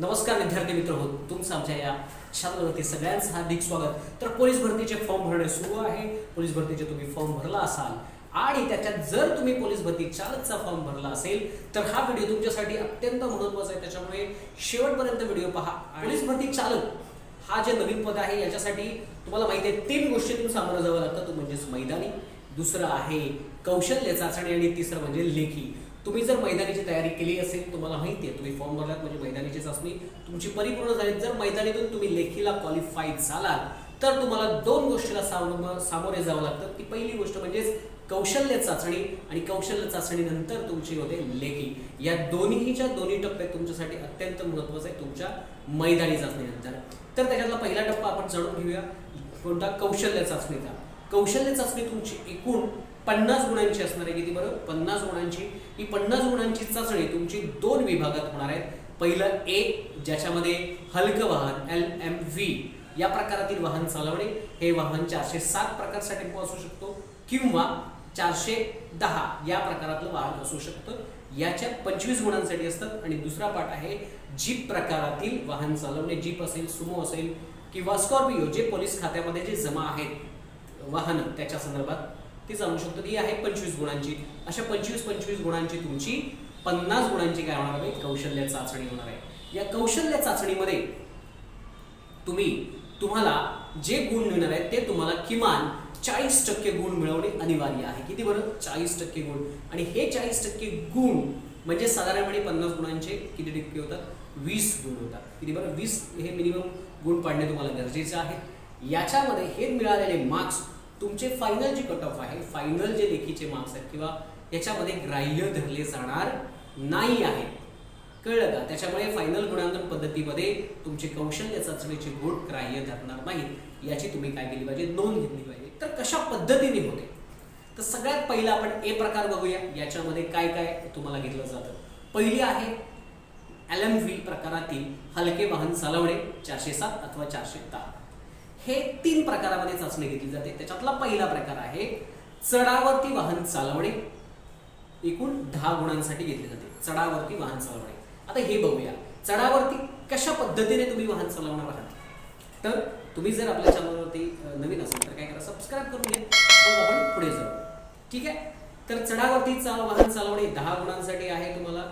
नमस्कार विद्यार्थी मित्र हो तुमचं आमच्या या चॅनलवरती सगळ्यांचं हार्दिक स्वागत. तर पोलीस भरतीचे फॉर्म भरणे सुरू आहे. पोलीस भरतीचे तुम्ही फॉर्म भरला असाल आणि त्याच्यात जर तुम्ही पोलीस भरती चालकचा फॉर्म भरला असेल तर हा व्हिडिओ तुमच्यासाठी अत्यंत महत्त्वाचा आहे. त्याच्यामुळे शेवटपर्यंत व्हिडिओ पहा. पोलीस भरती चालक हा जे नवीन पद आहे याच्यासाठी तुम्हाला माहिती आहे तीन गोष्टीतून सामोरं जावं लागतं. तो म्हणजेच मैदानी दुसरं आहे कौशल्य चाचणी आणि तिसरं म्हणजे लेखी. तुम्ही जर मैदानीची तयारी केली असेल तुम्हाला माहिती आहे तुम्ही फॉर्म भरलात म्हणजे मैदानीची चाचणी तुमची परिपूर्ण झाली. जर मैदानीतून तुम्ही लेखीला क्वालिफाईड झालात तर तुम्हाला दोन गोष्टीला सामोरं सामोरे जावं लागतं. ती पहिली गोष्ट म्हणजेच कौशल्य चाचणी आणि कौशल्य चाचणीनंतर तुमची होते लेखी. या दोन्हीच्या दोन्ही टप्प्यात तुमच्यासाठी अत्यंत महत्वाचं आहे तुमच्या मैदानी चाचणीनंतर तर त्याच्यातला पहिला टप्पा आपण जाणून घेऊया. कोणता? कौशल्य चाचणीचा. कौशल्य चाचणी तुमची एकूण पन्नास गुणांची असणार आहे किती बरं? पन्नास गुणांची. ही पन्नास गुणांची चाचणी तुमची दोन विभागात होणार आहेत. पहिलं ए ज्याच्यामध्ये हलकं वाहन एल एम व्ही या प्रकारातील वाहन चालवणे. हे वाहन चारशे सात प्रकारचा टेम्पो असू शकतो किंवा चारशे दहा या प्रकारातलं वाहन असू शकतं. याच्या पंचवीस गुणांसाठी असतात. आणि दुसरा पाठ आहे जीप प्रकारातील वाहन चालवणे. जीप असेल सुमो असेल किंवा स्कॉर्पिओ जे पोलीस खात्यामध्ये जे जमा आहेत वाहनं त्याच्या संदर्भात. ती जाणू शकतो. ती आहे पंचवीस गुणांची. अशा पंचवीस पंचवीस गुणांची तुमची पन्नास गुणांची काय होणार आहे? कौशल्य चाचणी होणार आहे. या कौशल्य चाचणीमध्ये तुम्ही तुम्हाला जे गुण मिळणार आहेत ते तुम्हाला किमान चाळीस टक्के गुण मिळवणे अनिवार्य आहे. किती बरं? चाळीस टक्के गुण. आणि हे चाळीस टक्के गुण म्हणजे साधारणपणे पन्नास गुणांचे किती टक्के होतात? वीस गुण होतात. किती बरं? वीस हे मिनिमम गुण पाडणे तुम्हाला गरजेचं आहे. याच्यामध्ये हे मिळालेले मार्क्स तुमचे फायनल जे कट ऑफ आहे फायनल जे लेखीचे मार्क्स आहेत किंवा याच्यामध्ये ग्राह्य धरले जाणार नाही आहेत कळलं का? त्याच्यामुळे फायनल गुणांकन पद्धतीमध्ये तुमचे कौशल्य चाचणीचे गुण ग्राह्य धरणार नाहीत याची तुम्ही काय केली पाहिजे? नोंद घेतली पाहिजे. तर कशा पद्धतीने होते? तर सगळ्यात पहिला आपण ए प्रकार बघूया. याच्यामध्ये काय काय तुम्हाला घेतलं जातं? पहिली आहे एल एम व्ही प्रकारातील हलके वाहन चालवणे चारशे सात अथवा चारशे दहा. हे तीन प्रकारामध्ये चाचणी घेतली जाते. त्याच्यातला पहिला प्रकार आहे चढावरती वाहन चालवणे. एकूण दहा गुणांसाठी घेतले जाते. चढावरती वाहन चालवणे. आता हे बघूया. चढावरती कशा पद्धतीने तुम्ही वाहन चालवणार आहात? तर तुम्ही जर आपल्या चॅनलवरती नवीन असाल तर काय करा सबस्क्राईब करून घ्या. मग आपण पुढे जाऊ. ठीक आहे? तर चढावरती चा वाहन चालवणे दहा गुणांसाठी आहे तुम्हाला.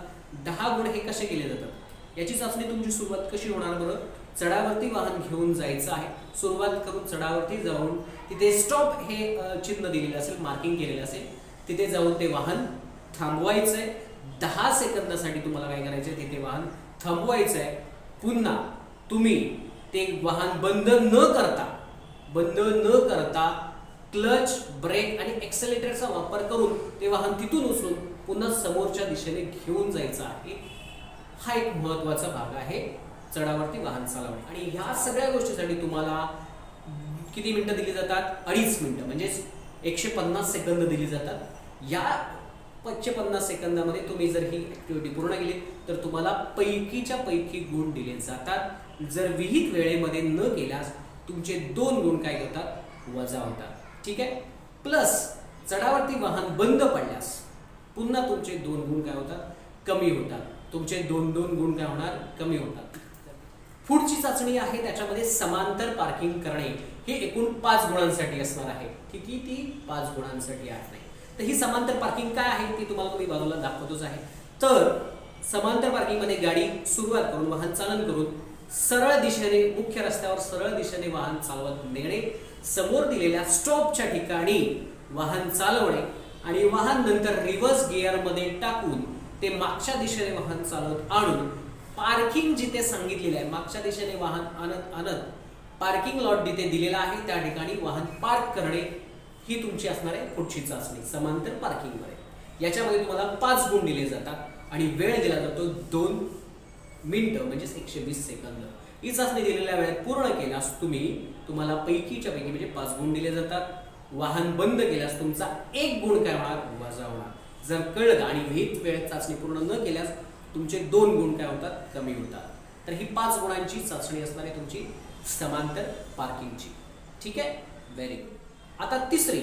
दहा गुण हे कसे केले जातात? याची चाचणी तुमची सुरुवात कशी होणार बरं? चढावरती वाहन घेऊन जायचं आहे. सुरुवात करून चढावरती जाऊन तिथे स्टॉप हे चिन्ह दिलेलं असेल मार्किंग केलेलं असेल तिथे जाऊन ते वाहन थांबवायचं आहे दहा सेकंदासाठी तुम्हाला काय करायचं आहे तिथे वाहन थांबवायचं आहे पुन्हा तुम्ही ते वाहन बंद न करता बंद न करता क्लच ब्रेक आणि एक्सेलेटरचा वापर करून ते वाहन तिथून उचलून पुन्हा समोरच्या दिशेने घेऊन जायचं आहे. हा एक महत्त्वाचा भाग आहे. चढावरती वाहन चालवणे. आणि ह्या सगळ्या गोष्टीसाठी तुम्हाला किती मिनिटं दिली जातात? अडीच मिनिटं. म्हणजेच एकशे पन्नास सेकंद दिली जातात. या पाचशे पन्नास सेकंदामध्ये तुम्ही जर ही ऍक्टिव्हिटी पूर्ण केली तर तुम्हाला पैकीच्या पैकी गुण दिले जातात. जर विहित वेळेमध्ये न केल्यास तुमचे दोन गुण काय होतात? वजा होतात. ठीक आहे? प्लस चढावरती वाहन बंद पडल्यास पुन्हा तुमचे दोन गुण काय होतात? कमी होतात. तुमचे दोन दोन गुण काय होणार? कमी होतात. पुढची चाचणी आहे त्याच्यामध्ये समांतर पार्किंग करणे हे एकूण पाच गुणांसाठी असणार आहे. ठीक आहे ती? पाच गुणांसाठी आहे तर ही समांतर पार्किंग काय आहे ती तुम्हाला मी बाजूला दाखवतोच आहे. तर समांतर पार्किंगमध्ये गाडी सुरुवात करून वाहन चालन करून सरळ दिशेने मुख्य रस्त्यावर सरळ दिशेने वाहन चालवत नेणे समोर दिलेल्या स्टॉपच्या ठिकाणी वाहन चालवणे आणि वाहन नंतर रिव्हर्स गिअरमध्ये टाकून ते मागच्या दिशेने वाहन चालवत आणून पार्किंग जिथे सांगितलेलं आहे मागच्या दिशेने वाहन आणत आणत पार्किंग लॉट जिथे दिलेला आहे त्या ठिकाणी वाहन पार्क करणे ही तुमची असणार आहे पुढची चाचणी समांतर पार्किंगमध्ये याच्यामध्ये तुम्हाला पाच गुण दिले जातात आणि वेळ दिला जातो दोन मिनिटं म्हणजेच एकशे वीस सेकंद. ही चाचणी दिलेल्या वेळेत पूर्ण केल्यास तुम्ही तुम्हाला पैकीच्या पैकी म्हणजे पाच गुण दिले जातात. वाहन बंद केल्यास तुमचा एक गुण काय होणार? वजा होणार. जर कळलं आणि विहित वेळेत चाचणी पूर्ण न केल्यास तुमचे दोन गुण काय होतात? कमी होतात. तर ही पाच गुणांची चाचणी असणार आहे तुमची समांतर पार्किंगची. ठीक आहे? व्हेरी गुड आता तिसरी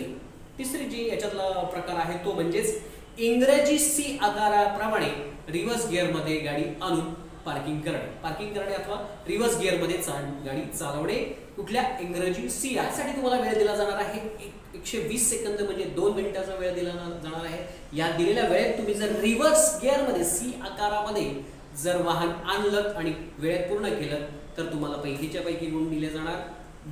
तिसरी जी याच्यातला प्रकार आहे तो म्हणजेच इंग्रजी सी आकाराप्रमाणे रिव्हर्स गिअरमध्ये गाडी आणून पार्किंग करणे. पार्किंग करणे अथवा रिव्हर्स गिअरमध्ये चा गाडी चालवणे कुठल्या इंग्रजी सी यासाठी तुम्हाला वेळ दिला जाणार आहे? एक- एकशे वीस सेकंद म्हणजे दोन मिनिटाचा वेळ दिला जाणार आहे. या दिलेल्या वेळेत तुम्ही जर रिव्हर्स गिअरमध्ये सी आकारामध्ये जर वाहन आणलं आणि वेळेत पूर्ण केलं तर तुम्हाला पैकीच्या पैकी गुण दिले जाणार.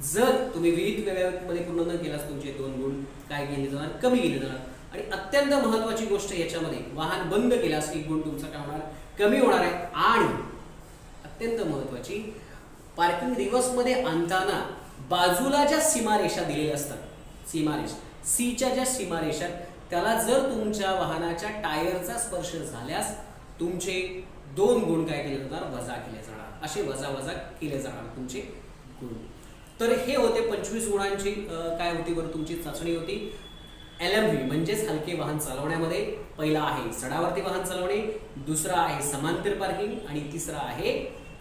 जर तुम्ही विहित वेळेमध्ये पूर्ण न केल्यास तुमचे दोन गुण काय केले जाणार? कमी केले जाणार. आणि अत्यंत महत्वाची गोष्ट याच्यामध्ये वाहन बंद केल्यास एक गुण तुमचा काय होणार? कमी होणार आहे. आणि अत्यंत महत्वाची पार्किंग रिव्हर्समध्ये आणताना बाजूला ज्या सीमारेषा दिलेल्या असतात सीमारेषा सीच्या ज्या सीमारेषा त्याला जर तुमच्या वाहनाच्या टायरचा स्पर्श झाल्यास तुमचे दोन गुण काय केले जाणार? वजा केले जाणार. असे वजा वजा केले जाणार तुमचे गुण. तर हे होते पंचवीस गुणांची काय होती बरं तुमची चाचणी होती? एल एम व्ही म्हणजेच हलके वाहन चालवण्यामध्ये. पहिला आहे सडावरती वाहन चालवणे दुसरा आहे समांतर पार्किंग आणि तिसरा आहे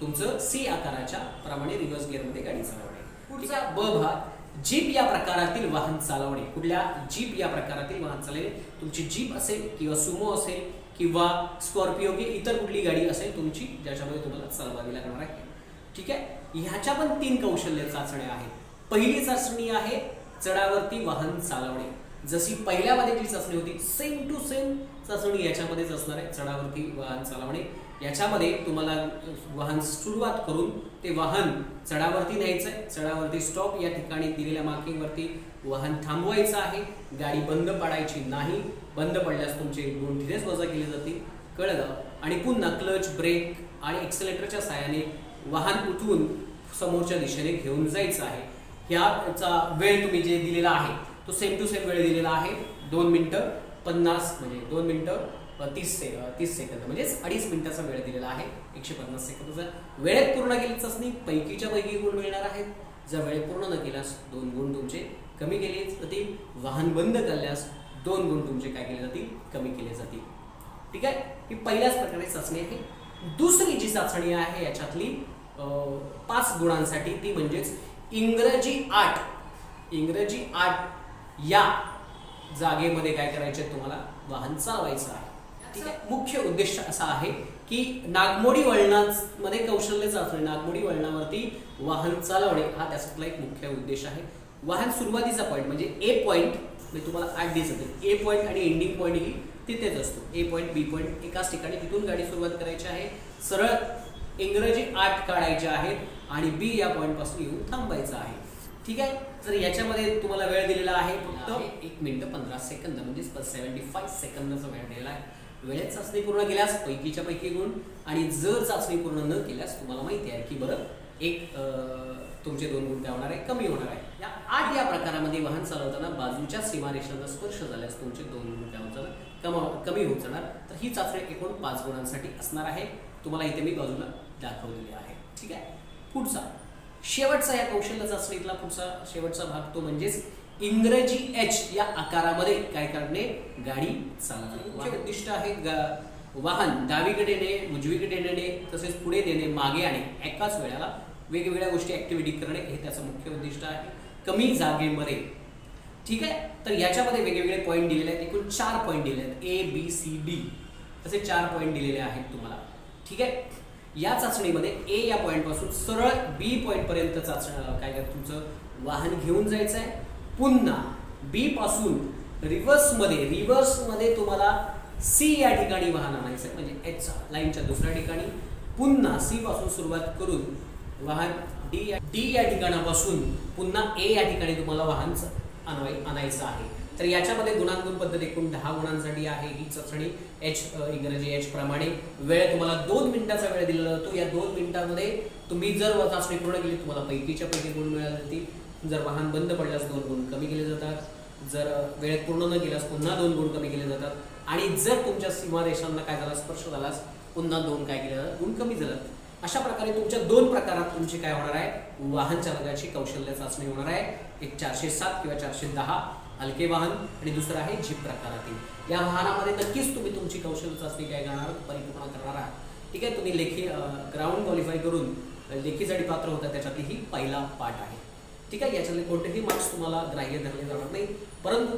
तुमचं सी आकाराच्या प्रमाणे रिव्हर्स गिअरमध्ये गाडी चालवणे. पुढचा. ब भाग. जीप या प्रकारातील वाहन चालवणे. कुठल्या जीप या प्रकारातील वाहन चालवणे? तुमची जीप असेल किंवा सुमो असेल किंवा स्कॉर्पिओ की इतर कुठली गाडी असेल तुमची ज्याच्यामध्ये तुम्हाला चालवावी लागणार आहे. ठीक आहे? ह्याच्या पण तीन कौशल्य चाचण्या आहेत. पहिली चाचणी आहे चढावरती वाहन चालवणे. जशी पहिल्यामध्ये जी चाचणी होती सेम टू सेम चाचणी याच्यामध्येच असणार आहे चढावरती वाहन चालवणे. याच्यामध्ये तुम्हाला वाहन सुरुवात करून ते वाहन चढावरती न्यायचं आहे चढावरती स्टॉप या ठिकाणी दिलेल्या मार्किंगवरती वाहन थांबवायचं आहे. गाडी बंद पाडायची नाही. बंद पडल्यास तुमचे गुण तिथेच वजा केले जातील. कळलं? आणि पुन्हा क्लच ब्रेक आणि एक्सेलेटरच्या साहाय्याने वाहन उठवून समोरच्या दिशेने घेऊन जायचं आहे. ह्याचा वेळ तुम्ही जे दिलेला आहे तो सेम टू सेम वेळ दिलेला आहे. दोन मिनटं पन्नास म्हणजे दोन मिनटं तीस से तीस सेकंद म्हणजेच अडीच मिनिटाचा वेळ दिलेला आहे. एकशे पन्नास सेकंद. जर वेळेत पूर्ण केली चाचणी पैकीच्या पैकी गुण मिळणार आहेत. जर वेळेत पूर्ण न केल्यास दोन गुण तुमचे कमी केले जातील. वाहन बंद केल्यास दोन गुण तुमचे काय केले जातील? कमी केले जातील. ठीक आहे? ही पहिल्याच प्रकारे चाचणी आहे. दुसरी जी चाचणी आहे याच्यातली पाच गुणांसाठी ती म्हणजेच इंग्रजी आठ. इंग्रजी आठ या जागेमध्ये काय करायचे तुम्हाला? वाहन चालवायचं आहे. ठीक आहे. मुख्य उद्देश असा आहे की नागमोडी वळणामध्ये कौशल्य चाचणी नागमोडी वळणावरती वाहन चालवणे हा त्याच्यातला एक मुख्य उद्देश आहे. वाहन सुरुवातीचा पॉईंट म्हणजे ए पॉईंट म्हणजे तुम्हाला आठ दिसत ए पॉईंट आणि एंडिंग पॉईंट ही तिथेच असतो. ए पॉईंट बी पॉईंट एकाच ठिकाणी तिथून गाडी सुरुवात करायची आहे. सरळ इंग्रजी आठ काढायचे आहेत आणि बी या पॉईंटपासून येऊन थांबायचं आहे. ठीक आहे? तर याच्यामध्ये तुम्हाला वेळ दिलेला आहे फक्त एक मिनिट पंधरा सेकंद म्हणजे सेव्हन्टी फाईव्ह सेकंदाचा वेळ दिलेला आहे. वेळेत चाचणी पूर्ण केल्यास पैकीच्या पैकी गुण आणि जर चाचणी पूर्ण न केल्यास तुम्हाला माहिती आहे की बरं एक तुमचे दोन गुण काय होणार आहे? कमी होणार आहे. या आठ या प्रकारामध्ये वाहन चालवताना बाजूच्या सीमारेषांना स्पर्श झाल्यास तुमचे दोन गुण काय होत जाणार? कमा कमी होत जाणार. तर ही चाचणी एकूण पाच गुणांसाठी असणार आहे. तुम्हाला इथे मी बाजूला दाखवलेली आहे. ठीक आहे? पुढचा. शेवटचा या कौशल्य चाचणीतला पुढचा शेवटचा भाग तो म्हणजेच इंग्रजी एच या आकारामध्ये काय करणे? गाडी चालवणे. उद्दिष्ट आहे वाहन डावीकडे नेणे उजवीकडे नेणे तसेच पुढे नेणे मागे आणि एकाच वेळेला वेगवेगळ्या गोष्टी ऍक्टिव्हिटी करणे हे त्याचं मुख्य उद्दिष्ट आहे. कमी जागेमध्ये. ठीक आहे? तर याच्यामध्ये वेगवेगळे पॉईंट दिलेले आहेत. एकूण चार पॉईंट दिलेले आहेत. ए बी सी डी तसे चार पॉईंट दिलेले आहेत तुम्हाला. ठीक आहे? या चाचणीमध्ये ए या पॉईंटपासून सरळ बी पॉईंट पर्यंत चाचणी काय काय तुमचं? वाहन घेऊन जायचं आहे पुन्हा बी पासून रिव्हर्समध्ये मध्ये तुम्हाला सी या ठिकाणी वाहन आणायचं आहे. म्हणजे एच लाईनच्या दुसऱ्या ठिकाणी. पुन्हा सी पासून सुरुवात करून वाहन डी या डी या ठिकाणापासून पुन्हा ए या ठिकाणी तुम्हाला वाहन आणवाय आणायचं आहे. तर याच्यामध्ये गुणांकन पद्धत एकूण दहा गुणांसाठी आहे. ही चाचणी एच इंग्रजी एच प्रमाणे. वेळ तुम्हाला दोन मिनिटाचा वेळ दिलेला जातो. या दोन मिनिटामध्ये तुम्ही जर चाचणी पूर्ण केली तुम्हाला पैकीच्या पैकी गुण मिळाले जातील. जर वाहन बंद पडल्यास दोन गुण कमी केले जातात. जर वेळेत पूर्ण न केल्यास पुन्हा दोन गुण कमी केले जातात. आणि जर तुमच्या सीमारेषांना काय झाला स्पर्श झालास पुन्हा दोन काय केले जातात गुण कमी झालात अशा प्रकारे तुमच्या दोन प्रकारात तुमची काय होणार आहे? वाहन चालकाची कौशल्य चाचणी होणार आहे. एक चारशे सात किंवा चारशे दहा हलके वाहन आणि दुसरं आहे जीप प्रकारातील. या वाहनामध्ये नक्कीच तुम्ही तुमची कौशल्य चाचणी काय करणार परिपूर्ण करणार आहात. ठीक आहे तुम्ही लेखी ग्राउंड क्वालिफाय करून लेखीसाठी पात्र होता त्याच्यातही ही पहिला पाठ आहे. ठीक आहे याच्यातले कोणतेही मार्क्स तुम्हाला ग्राह्य धरले जाणार नाही. परंतु